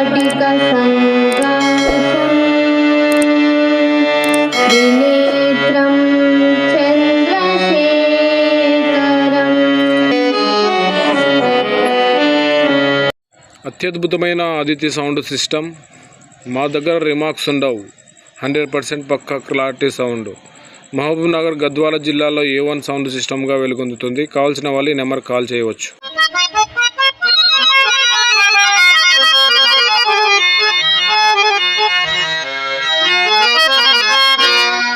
స్ఫటిక అత్యద్భుతమైన Aditi sound system. మా దగ్గర రిమార్క్స్ ఉండవు. హండ్రెడ్ పర్సెంట్ పక్క క్లారిటీ సౌండ్. మహబూబ్ నగర్ గద్వాల జిల్లాలో ఏ వన్ సౌండ్ సిస్టమ్గా వెలుగొందుతుంది? కావాల్సిన వాళ్ళు ఈ నెంబర్ కాల్ చేయవచ్చు.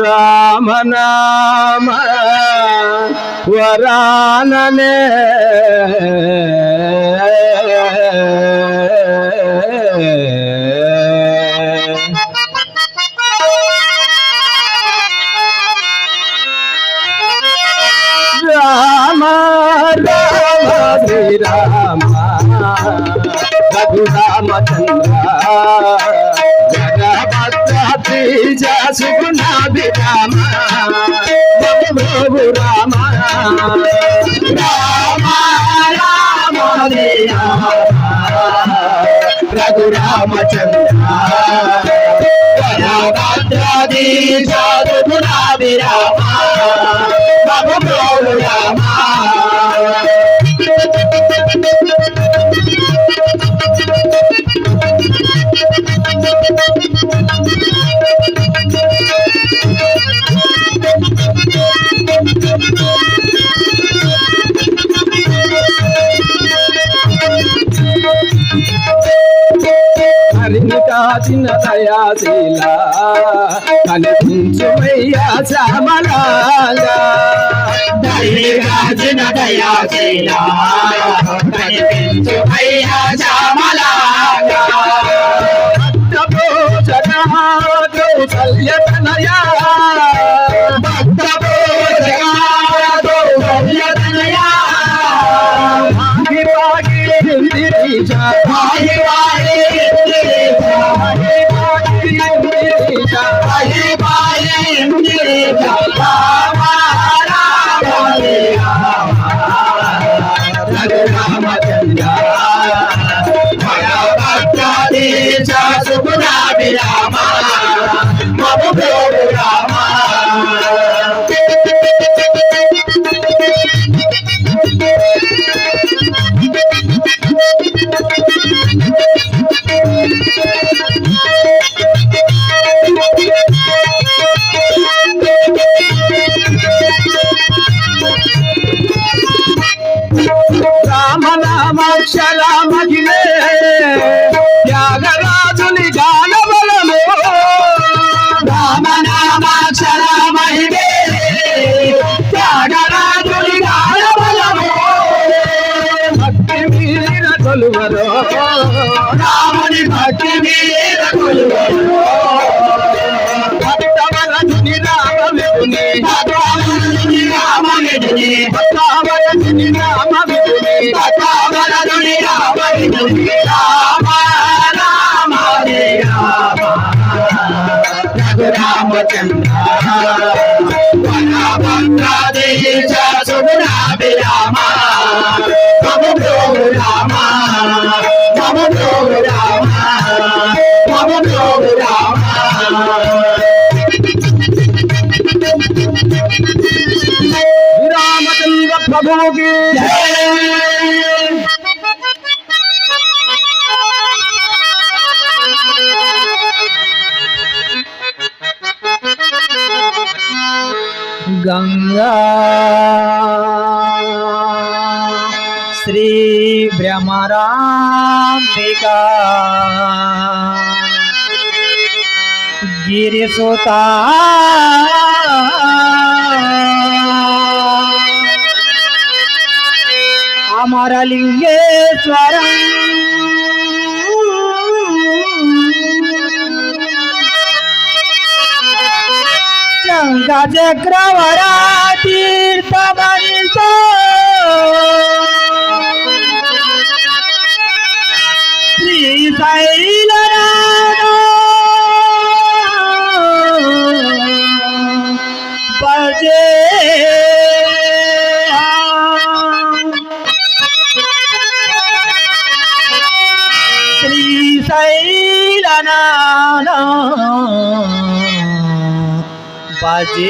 రామనామ వరాననే. రామ రామ శ్రీరామ రఘురామచంద్ర జగభద్రాద్రిజ సుగుణాభిరామ ప్రభు రామ రామ రామ. శ్రీరామ రఘురామచంద్ర జగభద్రాద్రిజ దయాశీల కనిపించుమయ్యా శ్యామలాగా. హరిని కాచిన దయాశీల కనిపించుమయ్యా శ్యామలాగా. భక్త రామనామాక్షర మహిమే త్యాగరాజుని గానబలము. భక్తి మీర కొలువరో రాముని భక్తి మీర కొలువరో భక్తవరజుని రామ విధుని భక్తవరజుని రామ విధుని భక్తవరజుని రామ రామ రఘురామచంద్ర వనభద్రదేశ సుగుణాభిరామ మమ ప్రభు రామ మమ ప్రభు రామ మమ ప్రభు రామ రామచంద్ర ప్రభుకి గంగా. శ్రీ భ్రమరాంబికా గిరిసుత అమరలింగేశ్వరం. गंगा जक्रवरा तीर्थ पाजे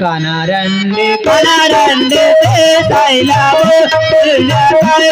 கனரண்டு கனரண்டு தேசாயிலாவோ அதே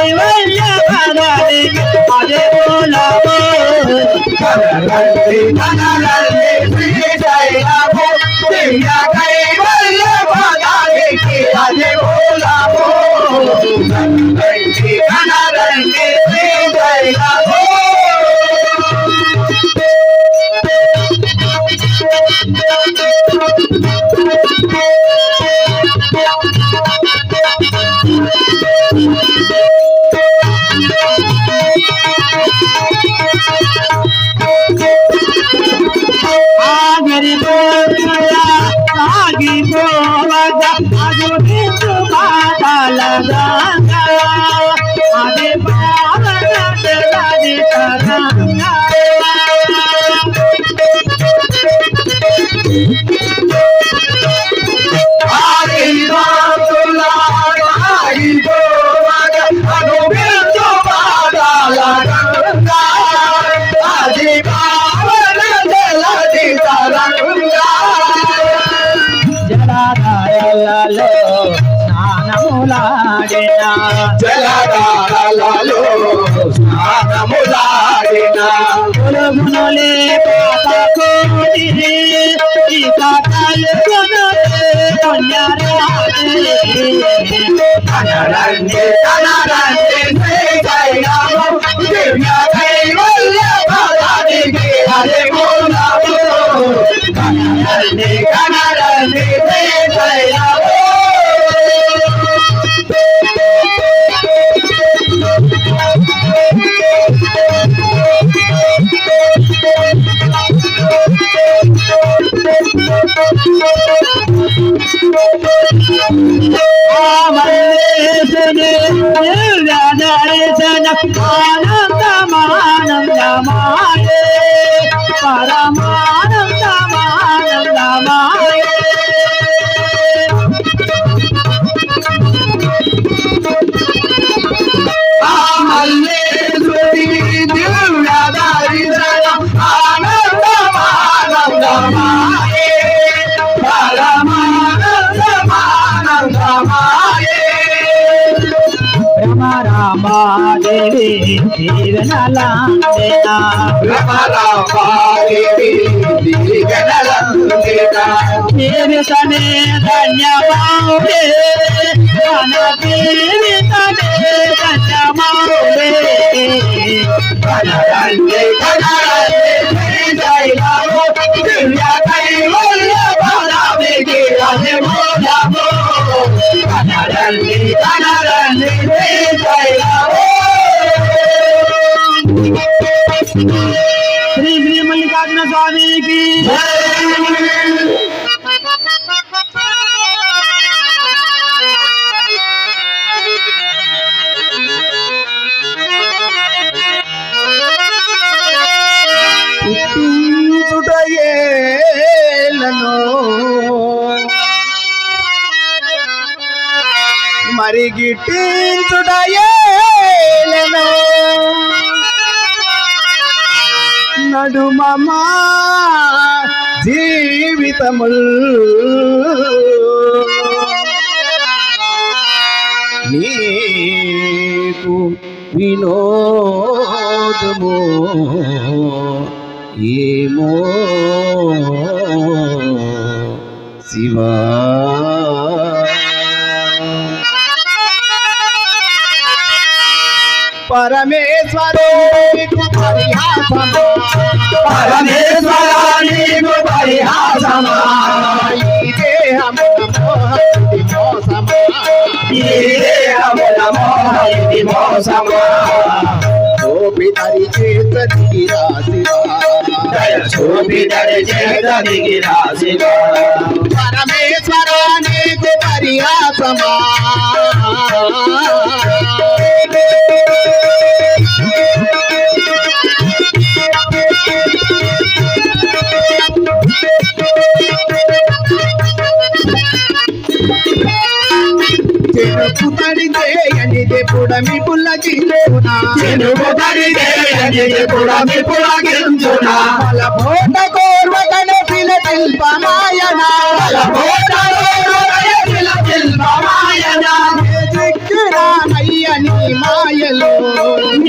来。స్నానములాడిన జలధారలలో స్నానములాడిన పురుగునులే పాపకోటిని ఇక దీవెనలాండేనా రమరామాదేవి దిగనలందిన జీవితమే మన దివ్య కైవల్య పదానికి మరి గిట్టించుటయేలను నడుమమా జీవితముల్. నీకు వినోదము ఏమో శివా. పరమేశ్వరు పరమేశ్వర నీకు పరిహాసమా? ఈ దేహము మోసమా? ఈ దేహము చెరుకు తడితే అనిదే పుడమి పుల్లకించునా చెనుగు దరిదేయని పుడమి పులకించునా బల భోట కోర్వగణ పిల శిల్పమాయన దిక్కురానయ్య నీ మాయలో అవుదును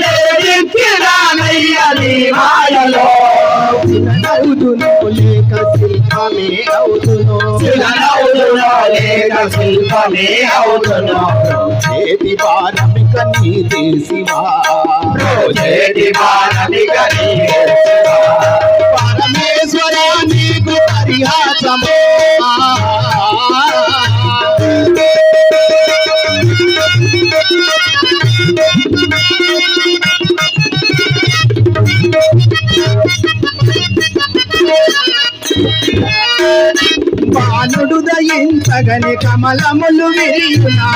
శిల్పమే అవుదును చేతి పారమిక నీదే శివా పరమేశ్వర నీకు పరిహాసమా. దయించగని కమలములు విరియునా.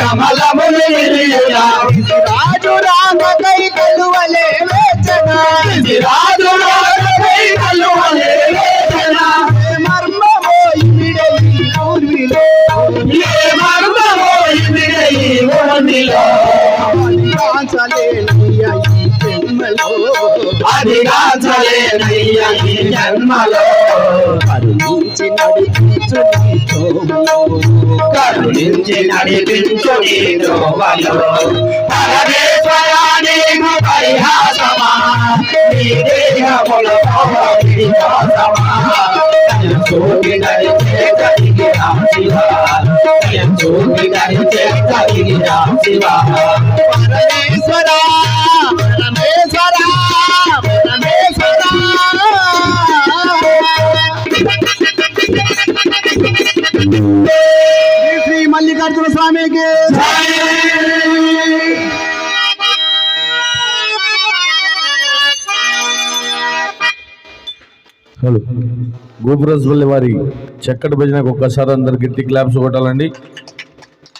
కమలములు విరియులా రాజు రామ కై కలువలే వేచనా రాజు రాజై కలువలే వేదన. మర్మమో ఇవిడే ఏ మర్మమో ఇవిడే ఈ ఊరిలో. కాంచలేనయ్య ఈ జన్మలో. కరుణించి నడిపించు కరుణించి నడిపించు పరిహాసమా నీ దేహముల చూపి నడిచే కలిగి శివ చూపి నడిచే కలిగి శివ పరమేశ్వర పరమేశ్వర హలో వారి చక్కటి భజనకు ఒక్కసారి అందరు గట్టి క్లాప్స్ కొట్టాలండి.